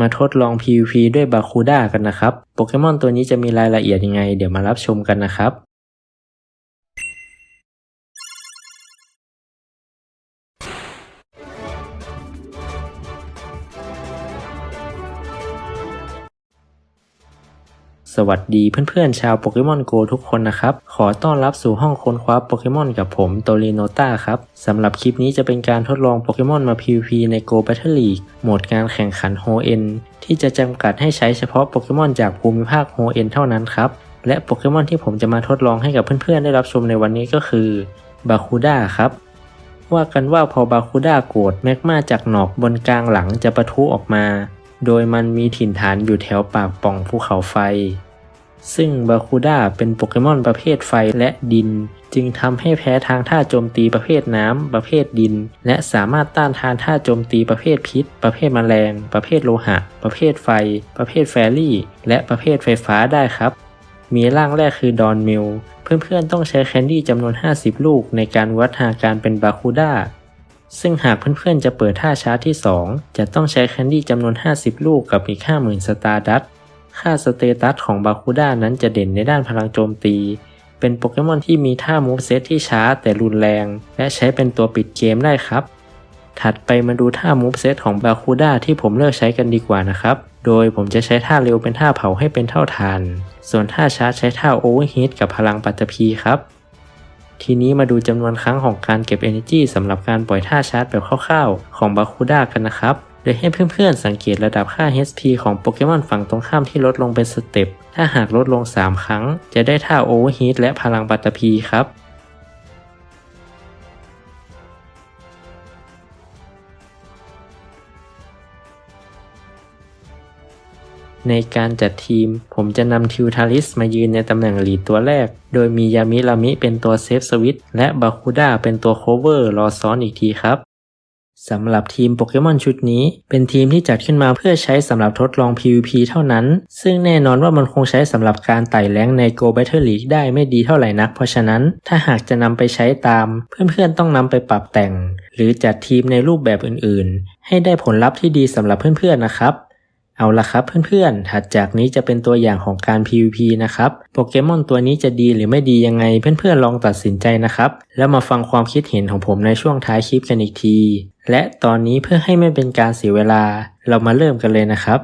มาทดลอง PVP ด้วยบาคูด้ากันนะครับ โปเกมอนตัวนี้จะมีรายละเอียดยังไง เดี๋ยวมารับชมกันนะครับ สวัสดีเพื่อนๆชาวโปเกมอนโกทุกคนนะครับ ขอต้อนรับสู่ห้องค้นคว้าโปเกมอนกับผมโตริโนต้าครับสำหรับคลิปนี้จะเป็นการทดลองโปเกมอนมา PVP ใน Go Battle League โหมดการแข่งขันโฮเอ็นที่จะจำกัดให้ใช้เฉพาะโปเกมอนจากภูมิภาคโฮเอ็นเท่านั้นครับ และโปเกมอนที่ผมจะมาทดลองให้กับเพื่อนๆได้รับชมในวันนี้ก็คือบาคูด้าครับว่ากันว่าพอบาคูด้าโกรธแมกมาจากหนอกบนกลางหลังจะปะทุออกมา โดยมันมีถิ่นฐานอยู่แถวปากป่องภูเขาไฟ ซึ่งบาคูด้าเป็นโปเกมอนประเภทไฟและดิน จึงทำให้แพ้ทางท่าโจมตีประเภทน้ำ ประเภทดิน และสามารถต้านทานท่าโจมตีประเภทพิษ ประเภทแมลง ประเภทโลหะ ประเภทไฟ ประเภทแฟรี่ และประเภทไฟฟ้าได้ครับ มีร่างแรกคือดอนมิลเพื่อนๆต้องใช้แคนดี้จำนวน 50 ลูกในการวัดหาการเป็นบาคูด้า ซึ่งหากเพื่อนๆจะเปิดท่าชาร์จที่ 2 จะต้องใช้แคนดี้จำนวน 50 ลูกกับอีก 50,000 สตาร์ดัตค่าสเตตัสของบาคูด้านั้นจะเด่นในด้านพลังโจมตี เป็นโปเกมอนที่มีท่ามูฟเซตที่ช้าแต่รุนแรง และใช้เป็นตัวปิดเกมได้ครับ ถัดไปมาดูท่ามูฟเซตของบาคูด้าที่ผมเลือกใช้กันดีกว่านะครับ โดยผมจะใช้ท่าเร็วเป็นท่าเผาให้เป็นเท่าทาน ส่วนท่าช้าใช้ท่าโอเวอร์ฮีทกับพลังปัตตภีครับ ทีนี้มาดูจำนวนครั้งของการเก็บ Energy สำหรับการปล่อยท่าชาร์จแบบคร่าวๆ ของบาคูด้ากันนะครับโดยให้เพื่อนๆ สังเกตระดับค่า HP ของโปเกมอนฝั่งตรงข้ามที่ลดลงเป็นสเต็ป ถ้าหากลดลง 3 ครั้ง จะได้ท่าโอเวอร์ฮีทและพลังบัตตพีครับ ในการจัดทีม ผมจะนำทิวทาริสมายืนในตำแหน่งลีดตัวแรก โดยมียามิรามิเป็นตัวเซฟสวิตและบาคูด้าเป็นตัวโคเวอร์รอซ้อนอีกทีครับสำหรับทีมโปเกมอนชุดนี้ เป็นทีมที่จัดขึ้นมาเพื่อใช้สำหรับทดลอง PVP เท่านั้น ซึ่งแน่นอนว่ามันคงใช้สำหรับการไต่แรงใน Go Battle League ได้ไม่ดีเท่าไหร่นัก เพราะฉะนั้นถ้าหากจะนำไปใช้ตาม เพื่อนๆต้องนำไปปรับแต่ง หรือจัดทีมในรูปแบบอื่นๆ ให้ได้ผลลัพธ์ที่ดีสำหรับเพื่อนๆนะครับ เอาละครับเพื่อนๆ ถัดจากนี้จะเป็นตัวอย่างของการ PVP นะครับ โปเกมอนตัวนี้จะดีหรือไม่ดียังไงเพื่อนๆ ลองตัดสินใจนะครับ แล้วมาฟังความคิดเห็นของผมในช่วงท้ายคลิปกันอีกที และตอนนี้เพื่อให้ไม่เป็นการเสียเวลา เรามาเริ่มกันเลยนะครับ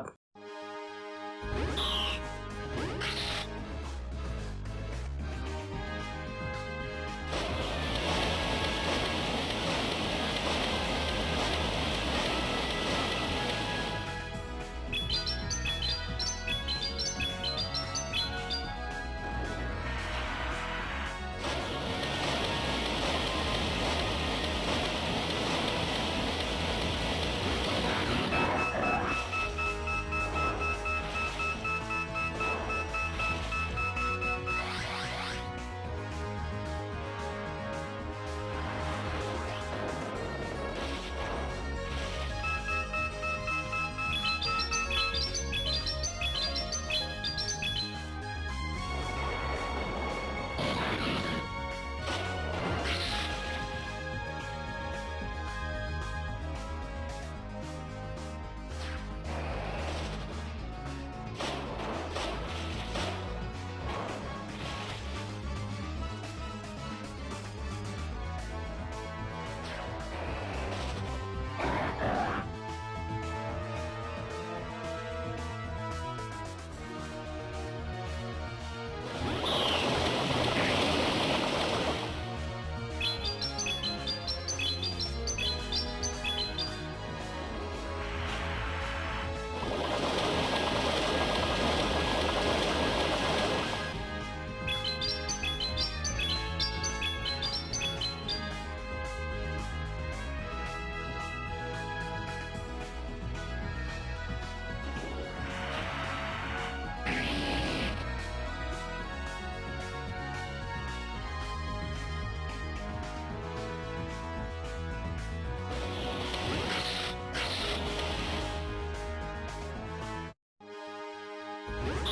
you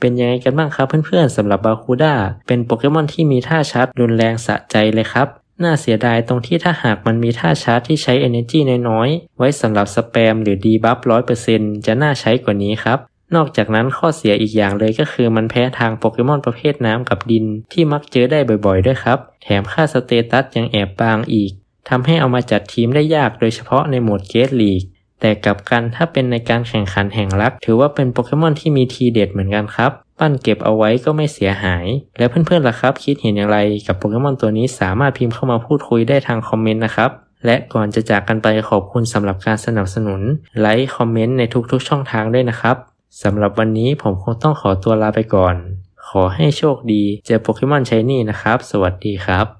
เป็นยังไงกันบ้างครับเพื่อนๆสำหรับบาคูด้าเป็นโปเกมอนที่มีท่าชาร์จรุนแรงสะใจเลยครับ น่าเสียดายตรงที่ถ้าหากมันมีท่าชาร์จที่ใช้ Energy น้อยๆ ไว้สำหรับสแปมหรือดีบัฟ100%จะน่าใช้กว่านี้ครับ นอกจากนั้นข้อเสียอีกอย่างเลยก็คือมันแพ้ทางโปเกมอนประเภทน้ำกับดิน ที่มักเจอได้บ่อยๆด้วยครับ แถมค่าสเตตัสยังแอบบางอีกทำให้เอามาจัดทีมได้ยากโดยเฉพาะในโหมดเกตลีก แต่กลับกันถ้าเป็นในการแข่งขันแห่งรัก ถือว่าเป็นโปเกมอนที่มีทีเด็ดเหมือนกันครับ ปั้นเก็บเอาไว้ก็ไม่เสียหาย แล้วเพื่อนๆล่ะครับ คิดเห็นอย่างไรกับโปเกมอนตัวนี้สามารถพิมพ์เข้ามาพูดคุยได้ทางคอมเมนต์นะครับและก่อนจะจากกันไปขอบคุณสำหรับการสนับสนุน ไลค์ คอมเมนต์ในทุกๆช่องทางด้วยนะครับ สำหรับวันนี้ผมคงต้องขอตัวลาไปก่อน ขอให้โชคดี เจอโปเกมอนชายนี่นะครับ สวัสดีครับ